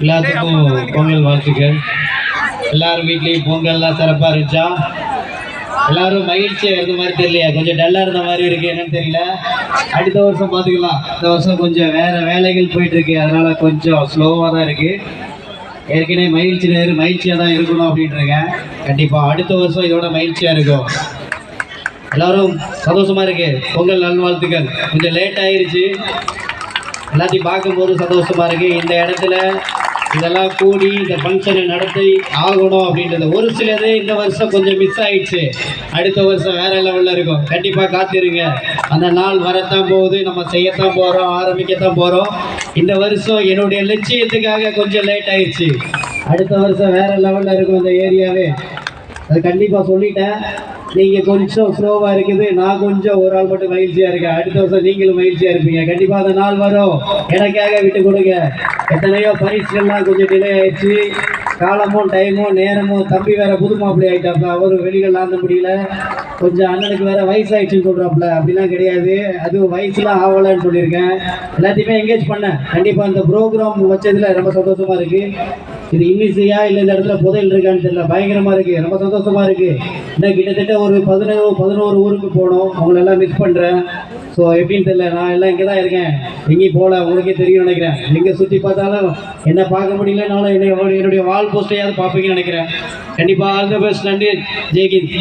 எல்லாத்துக்கும் பொங்கல் வாழ்த்துக்கள். எல்லாரும் வீட்லேயும் பொங்கல்லாம் சிறப்பாக இருந்துச்சா? எல்லாரும் மகிழ்ச்சியாக இருந்த மாதிரி தெரியலையா. கொஞ்சம் டல்லாக இருந்த மாதிரி இருக்கு என்னன்னு தெரியல. அடுத்த வருஷம் பார்த்துக்கலாம். இந்த வருஷம் கொஞ்சம் வேறு வேலைகள் போயிட்டுருக்கு. அதனால் கொஞ்சம் ஸ்லோவாக தான் இருக்குது ஏற்கனவே மகிழ்ச்சி நேரு மகிழ்ச்சியாக தான் இருக்கணும் அப்படின்றீங்க கண்டிப்பாக அடுத்த வருஷம் இதோட மகிழ்ச்சியாக இருக்கும். எல்லோரும் சந்தோஷமாக இருக்குது பொங்கல் நல்வாழ்த்துக்கள். கொஞ்சம் லேட் ஆயிடுச்சு எல்லாத்தையும் பார்க்கும்போது சந்தோஷமா இருக்கு. இந்த இடத்துல இதெல்லாம் கூடி இந்த ஃபங்க்ஷனை நடத்தி ஆகணும் அப்படின்றது. ஒரு சிலது இந்த வருஷம் கொஞ்சம் மிஸ் ஆயிடுச்சு. அடுத்த வருஷம் வேற லெவலில் இருக்கும். கண்டிப்பாக காத்திருங்க. அந்த நாள் வரத்தான் போகுது. நம்ம செய்யத்தான் போகிறோம் ஆரம்பிக்கத்தான் போகிறோம் இந்த வருஷம் என்னுடைய லட்சியத்துக்காக கொஞ்சம் லேட் ஆயிடுச்சு. அடுத்த வருஷம் வேற லெவலில் இருக்கும் இந்த ஏரியாவே அது கண்டிப்பாக சொல்லிட்டேன். நீங்கள் கொஞ்சம் ஸ்லோவாக இருக்குது. நான் கொஞ்சம் ஒரு ஆள் மட்டும் மகிழ்ச்சியாக இருக்கேன். அடுத்த வருஷம் நீங்களும் மகிழ்ச்சியாக இருப்பீங்க. கண்டிப்பாக அந்த நாள் வரும். எனக்காக விட்டு கொடுங்க. எத்தனையோ பரிசுகள்லாம் கொஞ்சம் டிலே ஆயிடுச்சு. காலமும் டைமும் நேரமும் தம்பி வேற புது மாப்பிள்ளை ஆகிட்டாப்ல அவரும் வெளிகள் ஆந்த முடியல. கொஞ்சம் அண்ணனுக்கு வேற வயசாயிடுச்சுன்னு சொல்கிறாப்புல அப்படிலாம் கிடையாது. அதுவும் வயசுலாம் ஆகலைன்னு சொல்லியிருக்கேன். எல்லாத்தையுமே என்கேஜ் பண்ணேன். கண்டிப்பாக இந்த ப்ரோக்ராம் வச்சதில் ரொம்ப சந்தோஷமாக இருக்குது இது இன்னிசையா இல்லை இந்த இடத்துல புதையல் இருக்கான்னு தெரியல. பயங்கரமா இருக்கு. ரொம்ப சந்தோஷமா இருக்கு. இன்னும் கிட்டத்தட்ட ஒரு பதினோரு பதினோரு ஊருக்கு போனோம். அவங்கள எல்லாம் மிஸ் பண்றேன். ஸோ எப்படின்னு தெரியல. நான் எல்லாம் இங்கே தான் இருக்கேன். எங்கேயும் போகல. உங்களுக்கே தெரியும் நினைக்கிறேன். எங்கே சுற்றி பார்த்தாலும் என்ன பார்க்க முடியலனாலும் என்னுடைய என்னுடைய வால் போஸ்டையாவது பார்ப்பீங்கன்னு நினைக்கிறேன். கண்டிப்பாக ஆல் த பெஸ்ட் நன்றி. ஜெய்கிந்த்